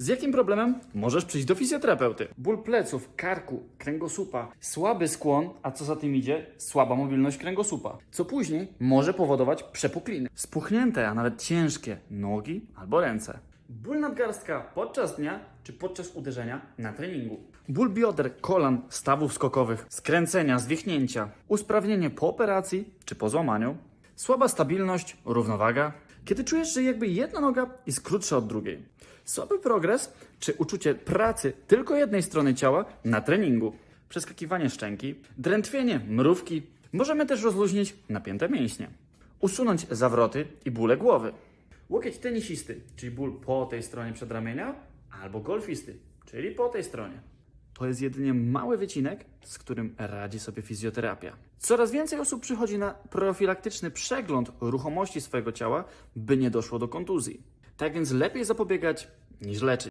Z jakim problemem możesz przyjść do fizjoterapeuty? Ból pleców, karku, kręgosłupa, słaby skłon, a co za tym idzie, słaba mobilność kręgosłupa. Co później może powodować przepukliny, spuchnięte, a nawet ciężkie nogi albo ręce. Ból nadgarstka podczas dnia czy podczas uderzenia na treningu. Ból bioder, kolan, stawów skokowych, skręcenia, zwichnięcia, usprawnienie po operacji czy po złamaniu, słaba stabilność, równowaga, kiedy czujesz, że jakby jedna noga jest krótsza od drugiej, słaby progres czy uczucie pracy tylko jednej strony ciała na treningu, przeskakiwanie szczęki, drętwienie, mrówki. Możemy też rozluźnić napięte mięśnie, usunąć zawroty i bóle głowy. Łokieć tenisisty, czyli ból po tej stronie przedramienia, albo golfisty, czyli po tej stronie. To jest jedynie mały wycinek, z którym radzi sobie fizjoterapia. Coraz więcej osób przychodzi na profilaktyczny przegląd ruchomości swojego ciała, by nie doszło do kontuzji. Tak więc lepiej zapobiegać niż leczyć.